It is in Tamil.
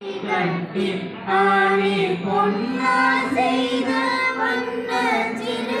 கட்டி ஆணி பொன்னா செய்த வண்ண சிறு